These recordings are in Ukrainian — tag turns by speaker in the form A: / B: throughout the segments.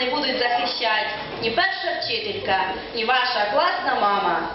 A: не будуть захищати ні перша вчителька, ні ваша класна мама.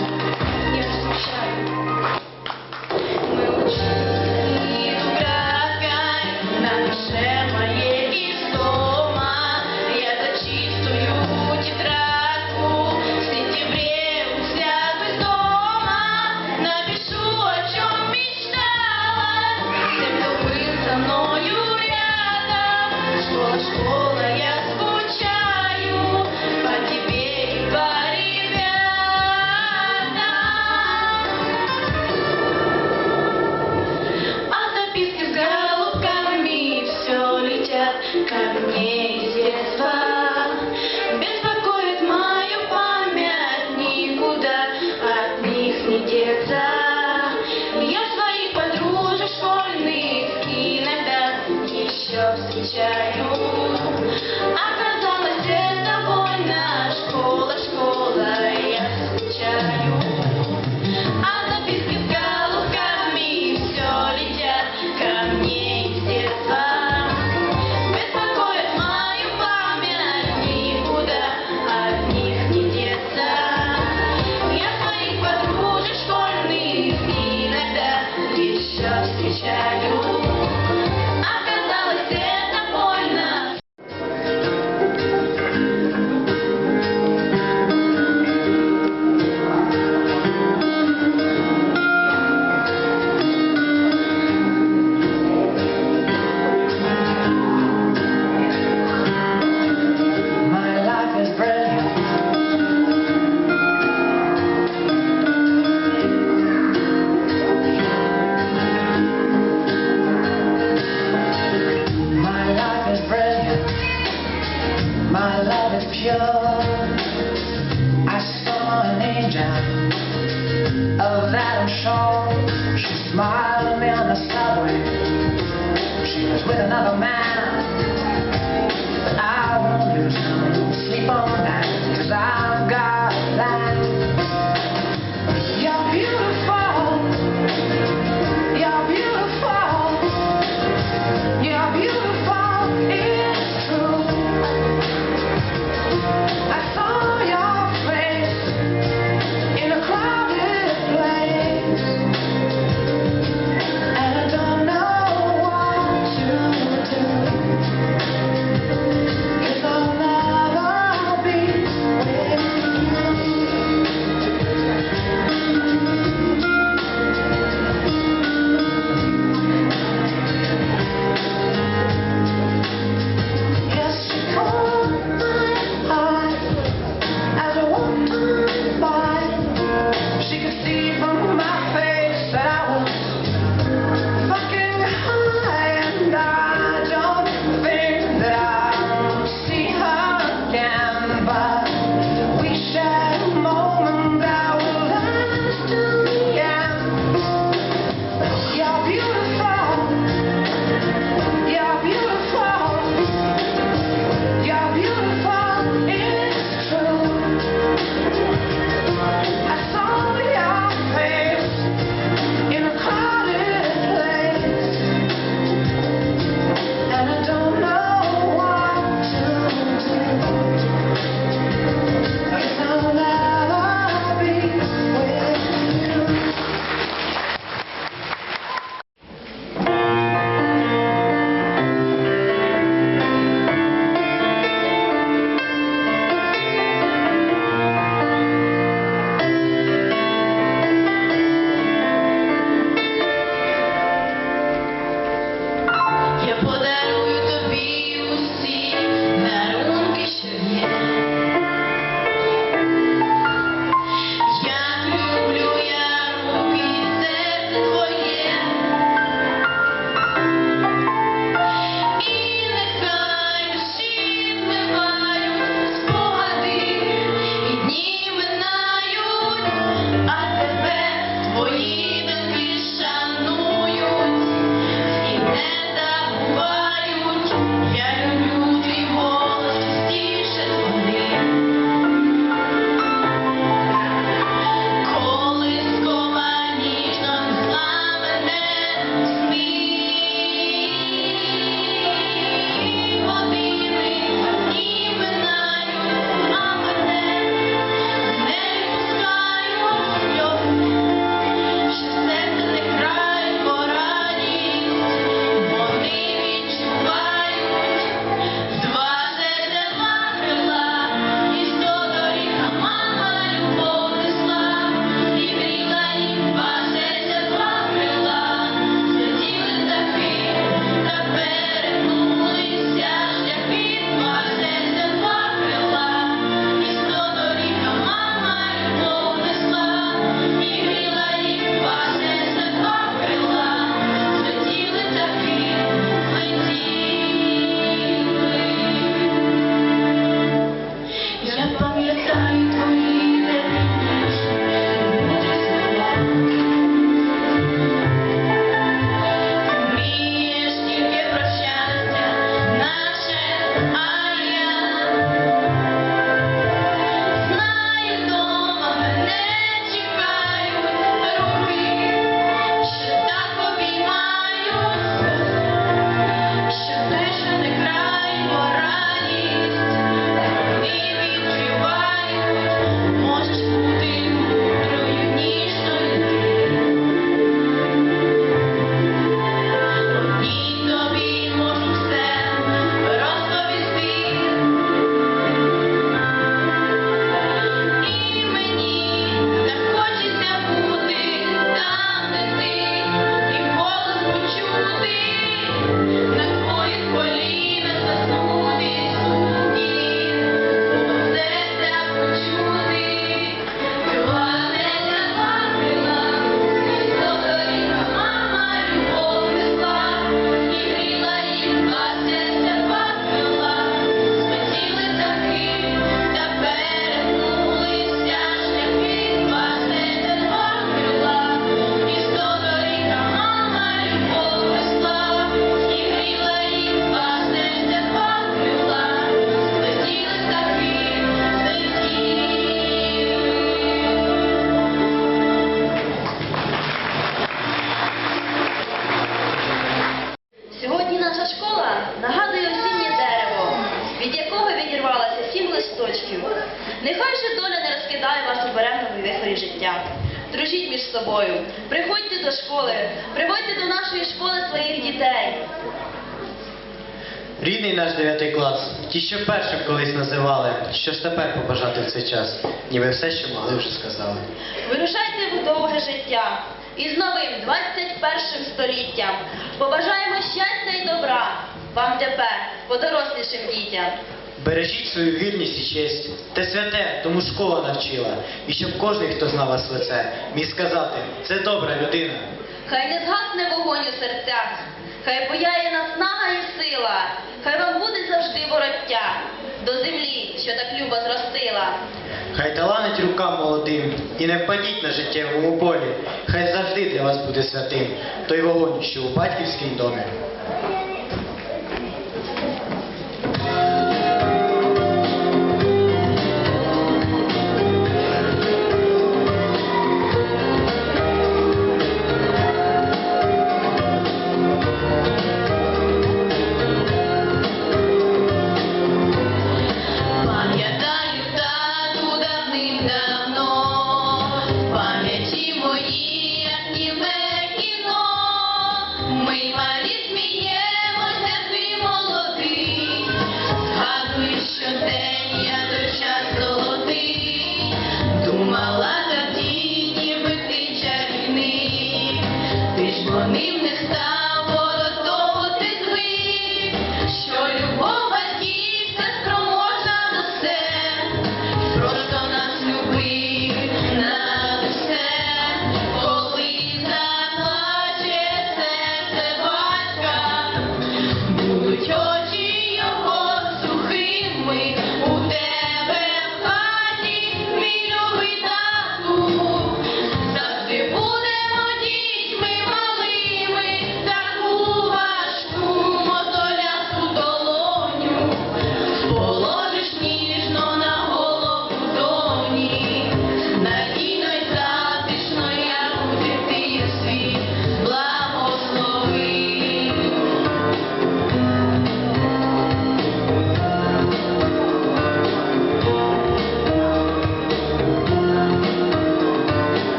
B: Thank you. i
C: Shalom. Колись називали, що ж тепер побажати в цей час, ніби все, що могли вже сказали.
D: Вирушайте в довге життя і з новим 21 століттям. Побажаємо щастя і добра вам тепер, подорослішим дітям.
C: Бережіть свою вірність і честь, те святе, тому школа навчила, і щоб кожен, хто знав вас в лице, міг сказати, це добра людина.
D: Хай не згасне вогонь у серцях, хай бояє наснага і сила, хай вам буде завжди вороття до землі, що так любо зростила.
C: Хай таланить рукам молодим і не впадіть на життєвому полі. Хай завжди для вас буде святим той вогонь, що у батьківськім домі.